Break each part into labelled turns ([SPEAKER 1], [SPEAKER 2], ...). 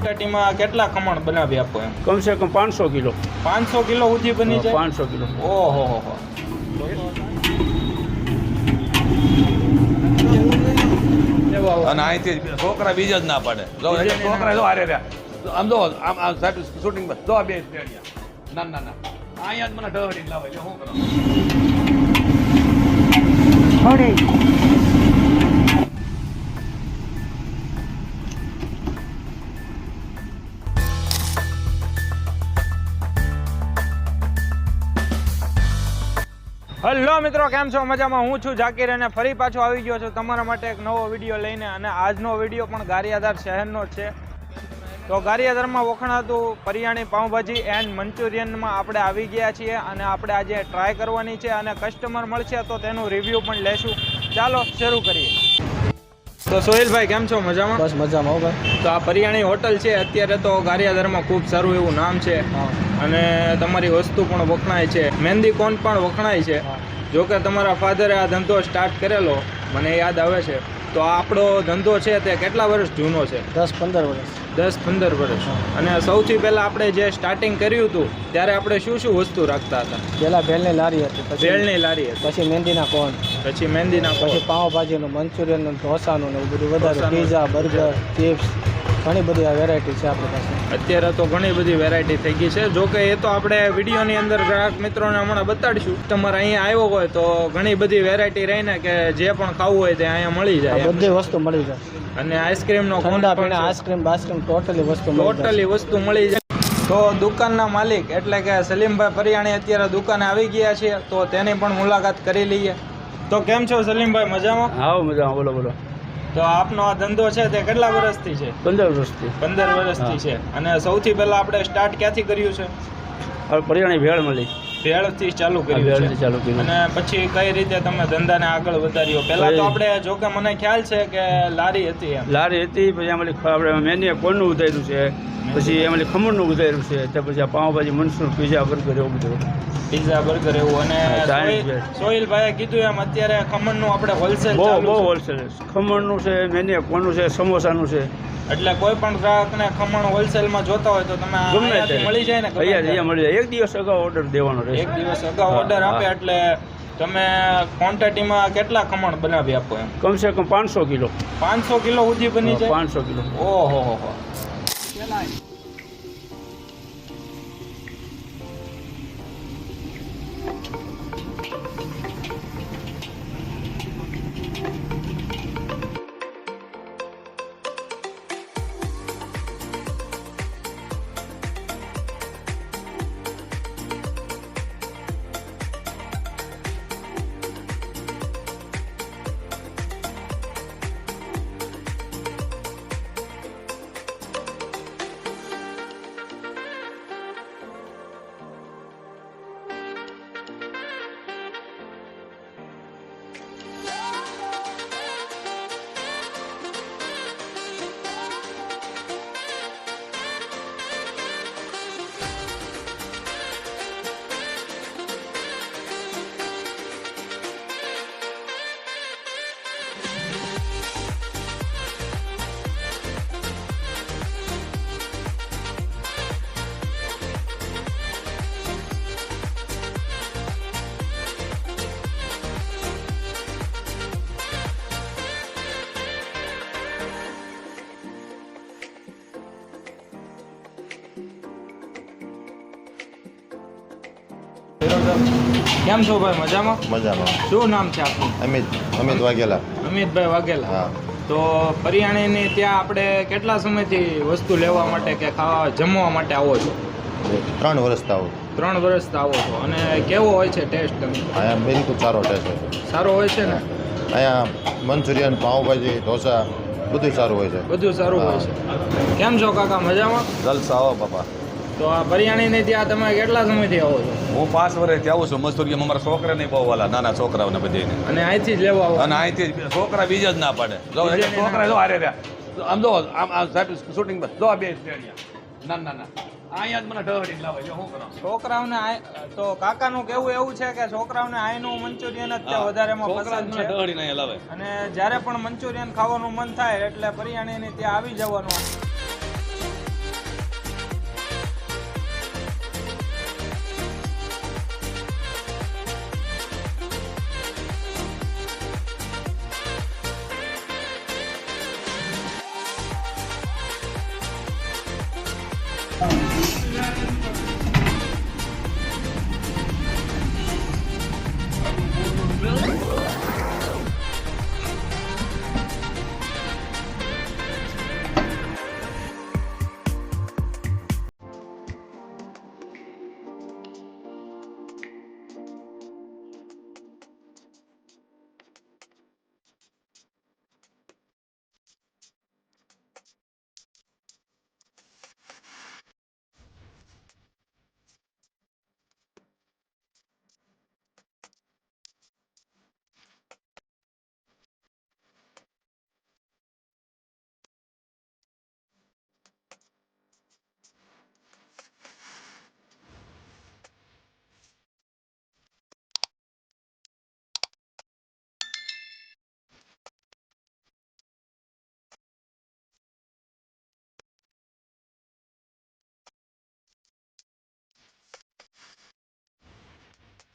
[SPEAKER 1] ક્વોન્ટિટીમાં કેટલા કમણ બનાવી આપો એમ?
[SPEAKER 2] કમસે કમ પાંચસો કિલો.
[SPEAKER 1] પાંચસો કિલો સુધી બની જાય?
[SPEAKER 2] પાંચસો કિલો.
[SPEAKER 1] ઓહો હો હો.
[SPEAKER 3] અને અહીંથી છોકરા બીજા જ ના પાડે. જો છોકરા જો હારે રહ્યા. આમ જો આમ આમ સાહેબ શૂટિંગ જો બે ના ના ના. અહીંયા જ મને ડરી લાવે એટલે શું કરો?
[SPEAKER 1] હલો મિત્રો કેમ છો? મજામાં હું છું જાકીર અને ફરી પાછો આવી ગયો છું તમારા માટે એક નવો વીડિયો લઈને અને આજનો વીડિયો પણ ગારિયાધાર શહેરનો છે. તો ગારિયાધારમાં વખણાતું પરિયાણી પાઉંભાજી એન્ડ મંચુરિયનમાં આપણે આવી ગયા છીએ અને આપણે આજે ટ્રાય કરવાની છે અને કસ્ટમર મળશે તો તેનું રિવ્યૂ પણ લેશું. ચાલો શરૂ કરીએ. તો સોહિલભાઈ કેમ છો? મજામાં?
[SPEAKER 4] બસ મજામાં ભાઈ.
[SPEAKER 1] તો આ પરિયાણી હોટલ છે. અત્યારે તો ગારિયાધારમાં ખૂબ સારું એવું નામ છે. અને તમારી વસ્તુ પણ વખણાય છે. મહેંદી કોન પણ વખણાય છે. જો કે તમારા ફાધરે આ ધંધો સ્ટાર્ટ કરેલો મને યાદ આવે છે. તો આપણો ધંધો છે તે કેટલા વર્ષ જૂનો છે?
[SPEAKER 4] દસ પંદર વર્ષ.
[SPEAKER 1] દસ પંદર વર્ષ. અને સૌથી પહેલાં આપણે જે સ્ટાર્ટિંગ કર્યું હતું ત્યારે આપણે શું શું વસ્તુ રાખતા હતા?
[SPEAKER 4] પેલા ભેળની લારી હતી પછી
[SPEAKER 1] બેલની લારી હતી.
[SPEAKER 4] પછી મહેંદીના કોન.
[SPEAKER 1] પછી મહેંદીના
[SPEAKER 4] પછી પાઉંભાજીનું મંચુરિયનનું ઢોસાનું ને બધું વધારે પીઝા બર્ગર ચિપ્સ. ઘણી બધી આ વેરાયટી છે આપણી પાસે.
[SPEAKER 1] અત્યારે તો ઘણી બધી વેરાયટી થઈ ગઈ છે. જો કે એ તો આપણે વિડીયોની અંદર ગ્રાહક મિત્રોને હમણાં બતાડીશું. તમારે અહીંયા આવ્યો હોય તો ઘણી બધી વેરાયટી રહીને કે જે પણ ખાવું હોય તે અહીંયા મળી જાય
[SPEAKER 4] બધી વસ્તુ મળી જાય.
[SPEAKER 1] અને આઈસ્ક્રીમનો કોન
[SPEAKER 4] ઠંડા
[SPEAKER 1] પણ.
[SPEAKER 4] આઈસ્ક્રીમ બાઈસ્ક્રીમ ટોટલી વસ્તુ
[SPEAKER 1] ટોટલી વસ્તુ મળી જાય. તો દુકાનના માલિક એટલે કે સલીમભાઈ પરિયાણી અત્યારે દુકાને આવી ગયા છે તો તેની પણ મુલાકાત કરી લઈએ. તો કેમ છો સલીમભાઈ? મજામાં?
[SPEAKER 2] હા મજામાં. બોલો બોલો.
[SPEAKER 1] તો આપનો આ ધંધો છે તે કેટલા વર્ષથી છે?
[SPEAKER 2] પંદર વર્ષથી.
[SPEAKER 1] પંદર વર્ષથી છે. અને સૌથી પહેલા આપણે સ્ટાર્ટ ક્યાંથી કર્યું છે?
[SPEAKER 2] પરિયાણી ભેળ મળી.
[SPEAKER 1] ભેળથી ચાલુ કર્યું છે.
[SPEAKER 2] ચાલુ કર્યું.
[SPEAKER 1] અને પછી કઈ રીતે તમે ધંધાને આગળ વધાર્યો? પહેલા તો આપણે જો કે મને ખ્યાલ છે કે લારી હતી
[SPEAKER 2] લારી હતી પછી એમાં આપણે મેન્યુ કોનું ઉતાર્યું છે. પછી એમાં ખમણનું ઉતાર્યું છે તે પછી આ પાઉંભાજી મનસુર પીઝા બર્ગર એવું બધું.
[SPEAKER 1] પીઝા બર્ગર એવું. અને. સોહિલભાઈએ કીધું એમ અત્યારે ખમણનું આપણે હોલસેલ
[SPEAKER 2] બહુ બહુ
[SPEAKER 1] છે.
[SPEAKER 2] હોલસેલ ખમણનું છે મેને કોનું છે સમોસાનું છે.
[SPEAKER 1] એટલે કોઈ પણ ગ્રાહકને ખમણ હોલસેલમાં જોતા હોય તો તમે
[SPEAKER 2] ગમે
[SPEAKER 1] મળી જાય ને
[SPEAKER 2] અહીંયા મળી જાય. એક દિવસ અગાઉ ઓર્ડર દેવાનો રહેશે.
[SPEAKER 1] એક દિવસ અગાઉ ઓર્ડર આપે એટલે તમે ક્વોન્ટિટીમાં કેટલા ખમણ બનાવી આપો એમ?
[SPEAKER 2] કમસે કમ પાંચસો કિલો.
[SPEAKER 1] પાંચસો કિલો સુધી બની જાય?
[SPEAKER 2] પાંચસો કિલો.
[SPEAKER 1] ઓહો હો. કેમ છો ભાઈ મજામાં?
[SPEAKER 5] મજામાં.
[SPEAKER 1] શું નામ છે આપનું?
[SPEAKER 5] અમિત અમિત વાઘેલા.
[SPEAKER 1] અમિતભાઈ વાઘેલા.
[SPEAKER 5] હા.
[SPEAKER 1] તો પરિયાણીની ત્યાં આપણે કેટલા સમયથી વસ્તુ લેવા માટે કે ખાવા જમવા માટે આવો છો?
[SPEAKER 5] ત્રણ વર્ષથી આવું
[SPEAKER 1] ત્રણ વર્ષથી આવો છો. અને કેવો હોય છે ટેસ્ટ તમે
[SPEAKER 5] અહીંયા બિલકુલ સારો ટેસ્ટ છે.
[SPEAKER 1] સારો હોય છે ને?
[SPEAKER 5] અહીંયા મંચુરિયન પાઉંભાજી ઢોસા બધું સારું હોય છે.
[SPEAKER 1] બધું સારું હોય છે. કેમ છો કાકા મજામાં?
[SPEAKER 3] જલસા આવો બાપા.
[SPEAKER 1] તો આ પરિયાણીની ત્યાં તમે કેટલા સમયથી આવો છો?
[SPEAKER 3] હું પાંચ વર્ષથી આવું છું. મજૂરી અમારા છોકરાને બહુ વાલા નાના છોકરાઓને બધીને.
[SPEAKER 1] અને અહીંથી જ લેવા આવો
[SPEAKER 3] અને અહીંથી છોકરા બીજા જ ના પડે. જો છોકરા જો હારે રહ્યા. આમ જો આમ આમ સાહેબ શૂટિંગ જો આ બે ના ના ના. અહીંયા જ મને ઢળી લાવે. એટલે શું કરો?
[SPEAKER 1] છોકરાઓને આય- તો કાકાનું કેવું એવું છે કે છોકરાઓને આયનું મંચુરિયન જ
[SPEAKER 3] વધારે જ
[SPEAKER 1] પસંદ
[SPEAKER 3] મને
[SPEAKER 1] છે
[SPEAKER 3] લાવે.
[SPEAKER 1] અને જ્યારે પણ મંચુરિયન ખાવાનું મન થાય એટલે પરિયાણીની ત્યાં આવી જવાનું. Oh.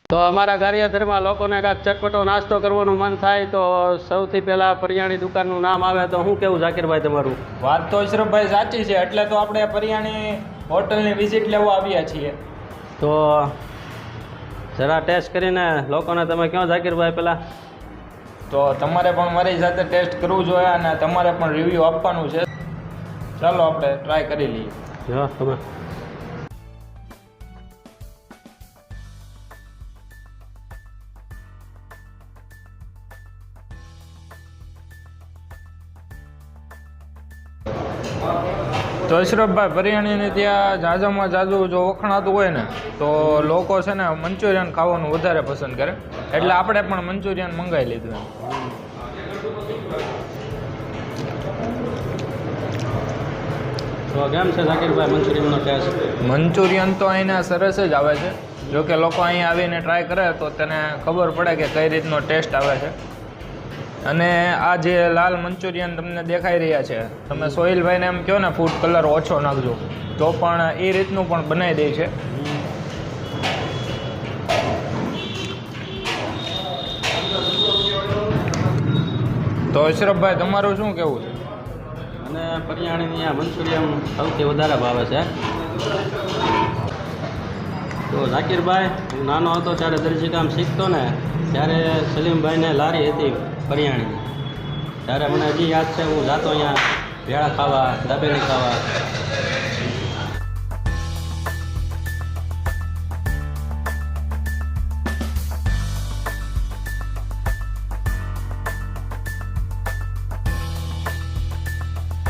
[SPEAKER 6] તો અમારા ગારિયાધરમાં લોકોને કાંઈક ચટપટો નાસ્તો કરવાનું મન થાય તો સૌથી પહેલાં પરિયાણી દુકાનનું નામ આવે તો શું કેવું ઝાકીરભાઈ તમારું?
[SPEAKER 1] વાત તો અશરફભાઈ સાચી છે એટલે તો આપણે પરિયાણી હોટલની વિઝિટ લેવા આવ્યા છીએ.
[SPEAKER 6] તો જરા ટેસ્ટ કરીને લોકોને તમે કહો ઝાકીરભાઈ પહેલાં?
[SPEAKER 1] તો તમારે પણ મારી સાથે ટેસ્ટ કરવું જોઈએ અને તમારે પણ રિવ્યૂ આપવાનું છે. ચાલો આપણે ટ્રાય કરી લઈએ.
[SPEAKER 6] જો તમે
[SPEAKER 1] તો અશરફભાઈ પરિયાણીને ત્યાં જાજામાં જાજુ જો વખણાતું હોય ને તો લોકો છે ને મંચુરિયન ખાવાનું વધારે પસંદ કરે. એટલે આપણે પણ મંચુરિયન મંગાવી લીધું એમ. મંચુરિયન તો અહીંના સરસ જ આવે છે. જો કે લોકો અહીં આવીને ટ્રાય કરે તો તેને ખબર પડે કે કઈ રીતનો ટેસ્ટ આવે છે. અને આ જે લાલ મંચુરિયન તમને દેખાઈ રહ્યા છે, તમે સોહિલભાઈને એમ કહો ને ફૂડ કલર ઓછો નાખજો. તો પણ એ રીતનું પણ બનાવી દે છે. તો અશરફભાઈ તમારું શું કેવું છે?
[SPEAKER 6] અને પરિયાણીની આ મંચુરિયન સૌથી વધારે ભાવે છે. તો ઝાકીરભાઈ, હું નાનો હતો ત્યારે દરજી કામ શીખતો ને, ત્યારે સલીમભાઈને લારી હતી. પરિયાણીની ત્યારે મને હજી યાદ છે હું જાતો અહીંયા ભેળા ખાવા દાબેલી ખાવા.